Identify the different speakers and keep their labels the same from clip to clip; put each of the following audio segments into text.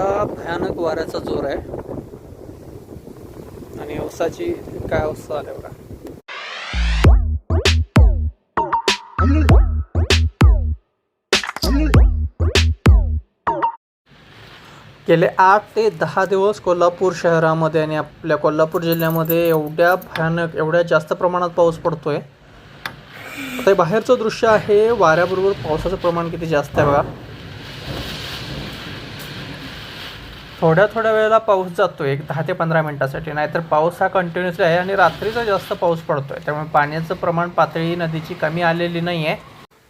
Speaker 1: एवढा भयानक वाऱ्याचा जोर आहे. आणि उसाची काय अवस्था आली बघा. गेले आठ ते दहा दिवस कोल्हापूर शहरामध्ये आणि आपल्या कोल्हापूर जिल्ह्यामध्ये एवढ्या भयानक एवढ्या जास्त प्रमाणात पाऊस पडतोय. आता बाहेरचं दृश्य आहे वाऱ्याबरोबर पावसाचं प्रमाण किती जास्त आहे बघा. थोड्या थोड्या वेळेला पाऊस जातो एक दहा ते पंधरा मिनटासाठी. नाहीतर पाऊस हा कंटिन्युअसली आहे आणि रात्रीचा जास्त पाऊस पडतोय. त्यामुळे पाण्याचं प्रमाण पातळी नदीची कमी आलेली नाही आहे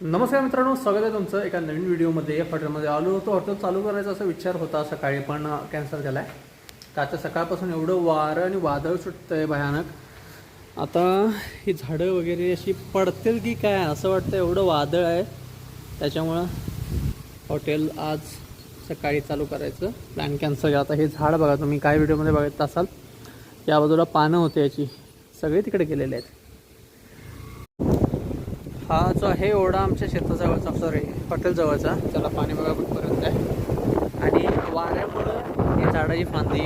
Speaker 1: नमस्कार मित्रांनो स्वागत आहे तुमचं एका नवीन व्हिडिओमध्ये. हॉटेलमध्ये आलो होतो हॉटेल चालू करायचा असा विचार होता सकाळी पण कॅन्सल झाला आहे का आता सकाळपासून एवढं वारं आणि वादळ सुटतं आहे भयानक. आता ही झाडं वगैरे अशी पडतील की काय असं वाटतं एवढं वादळ आहे. त्याच्यामुळं हॉटेल आज सकाळी चालू करायचं. प्लॅन कॅन्सर आता हे झाड बघा तुम्ही काय व्हिडिओमध्ये बघत असाल या बाजूला पानं होते याची. सगळे तिकडे गेलेले आहेत. हा जो आहे ओढा आमच्या शेताजवळचा सॉरी हॉटेलजवळचा. त्याला पाणी बघा कुठपर्यंत आहे. आणि वाऱ्यामुळं ही झाडाची फांदी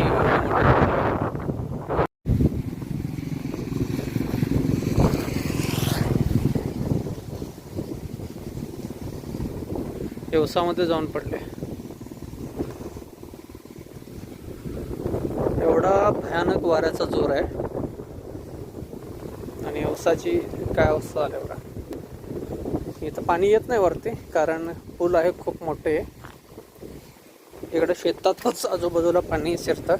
Speaker 1: दिवसामध्ये जाऊन पडले एवढा भयानक वाऱ्याचा जोर आहे. आणि उसाची काय अवस्था आल्यावर बघा. इथं पाणी येत नाही वरती कारण पूल आहे खूप मोठे. इकडे शेतातच आजूबाजूला पाणी शिरतं.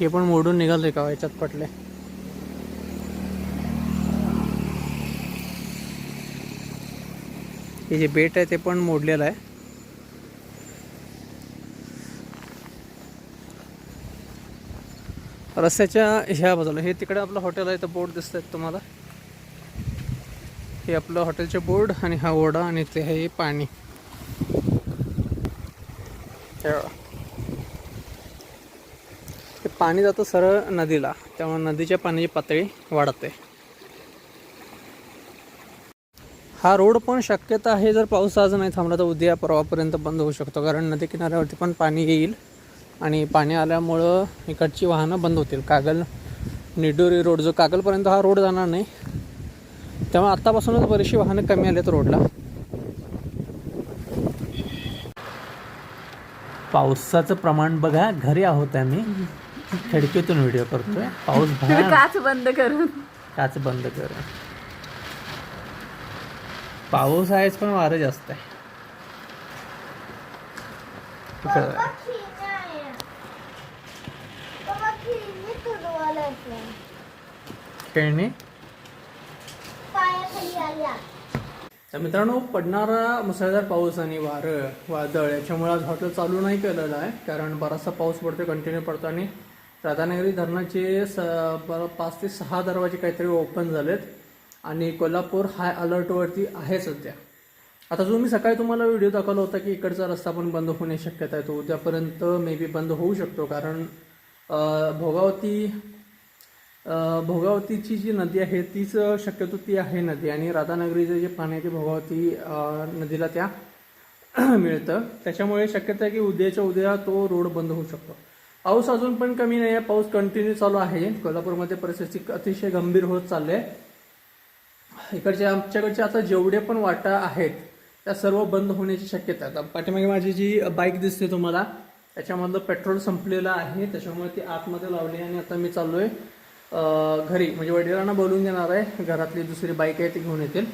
Speaker 1: हे पण मोडून निघाले का याच्यात पटले हे जे बेट आहे ते पण मोडलेलं आहे. रस्त्याच्या ह्या बाजूला हे तिकडे आपलं हॉटेल आहे तर बोर्ड दिसत आहेत तुम्हाला. हे आपलं हॉटेलचे बोर्ड आणि हा ओढा आणि ते आहे पाणी. हे पाणी जातं सरळ नदीला त्यामुळे नदीच्या पाण्याची पातळी वाढते. हा रोड पण शक्यता आहे जर पाऊस आज नाही थांबला तर उद्या परवापर्यंत बंद होऊ शकतो कारण नदी किनाऱ्यावरती पण पाणी येईल आणि पाणी आल्यामुळं इकडची वाहनं बंद होतील. कागल निडोरी रोड जो कागलपर्यंत हा रोड जाणार नाही त्यामुळे आत्तापासूनच बरीचशी वाहनं कमी आलेत रोडला. पावसाचं प्रमाण बघा घरी आहोत आम्ही. खिडकीतून व्हिडिओ करतोय. पाऊस भयानक.
Speaker 2: काच बंद करून.
Speaker 1: काच बंद कर पाऊस आहेच पण वारं जास्त आहे. खेळणी तर मित्रांनो पडणारा मुसळधार पाऊस आणि वारं वादळ याच्यामुळे आज हॉटेल चालू नाही केलेलं आहे कारण बराचसा पाऊस पडतो कंटिन्यू पडतो आणि राधानगरी धरणाचे स पाच ते सहा दरवाजे काहीतरी ओपन झालेत. आणि कोल्हापूर हाय अलर्टवरती आहे सध्या. आता जो मी सकाळी तुम्हाला व्हिडिओ दाखवला होता की इकडचा रस्ता पण बंद होण्याची शक्यता आहे तो उद्यापर्यंत मे बी बंद होऊ शकतो. कारण भोगावती भोगावतीची जी नदी आहे तीच शक्यतो ती आहे नदी. आणि राधानगरीचं जे पाणी आहे ते भोगावती नदीला त्या मिळतं. त्याच्यामुळे शक्यता आहे की उद्याच्या उद्या तो रोड बंद होऊ शकतो. पाऊस अजून पण कमी नाही आहे पाऊस कंटिन्यू चालू आहे. कोल्हापूरमध्ये परिस्थिती अतिशय गंभीर होत चालली आहे इकडच्या आमच्याकडच्या आता जेवढे पण वाटा आहेत त्या सर्व बंद होण्याची शक्यता आहे. आता पाठीमागे माझी जी बाईक दिसते तुम्हाला त्याच्यामधलं पेट्रोल संपलेलं आहे. त्याच्यामुळे ती आतमध्ये लावली आणि आता मी चाललो आहे घरी. म्हणजे वडिलांना बोलून देणार आहे घरातली दुसरी बाईक आहे ती घेऊन येतील.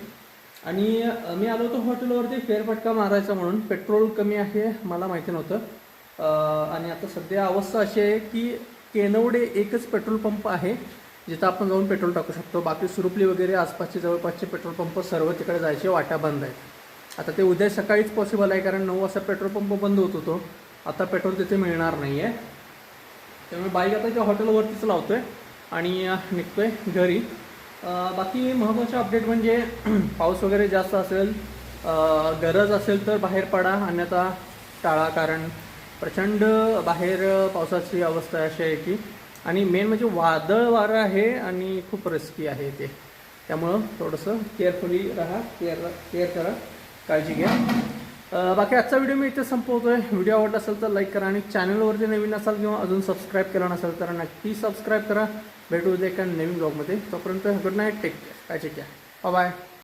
Speaker 1: आणि मी आलो होतो हॉटेलवरती फेरफटका मारायचा म्हणून. पेट्रोल कमी आहे मला माहिती नव्हतं. आणि आता सध्या अवस्था अशी आहे की केनवडे एकच पेट्रोल पंप आहे जिथं आपण जाऊन पेट्रोल टाकू शकतो. बाकी सुरुपली वगैरे आसपासचे जवळपासचे पेट्रोल पंप सर्व तिकडे जायचे वाटा बंद आहेत. आता ते उद्या सकाळीच पॉसिबल आहे कारण नऊ वाजता पेट्रोल पंप बंद होत होतो. आता पेट्रोल तिथे मिळणार नाही आहे त्यामुळे बाईक आता त्या हॉटेलवरतीच लावतो आहे आणि निघतो आहे घरी बाकी महत्त्वाचे अपडेट म्हणजे पाऊस वगैरे जास्त असेल गरज असेल तर बाहेर पडा अन्यथा टाळा कारण प्रचंड बाहेर पावसाची अवस्था अशी आहे की आणि मेन म्हणजे वादळ वारं आहे आणि खूप रिस्की आहे ते. त्यामुळं थोडंसं केअरफुली राहा केअर केअर करा काळजी घ्या. बाकी आजचा व्हिडिओ मी इथे आहे व्हिडिओ आवडला असेल तर लाईक करा आणि चॅनलवरती नवीन असाल किंवा अजून सबस्क्राईब केलं नसेल तर नक्की सबस्क्राईब करा. भेटू उद्या एका नवीन ब्लॉगमध्ये तोपर्यंत गुड नाईट टेक केअर काळजी घ्या. बाय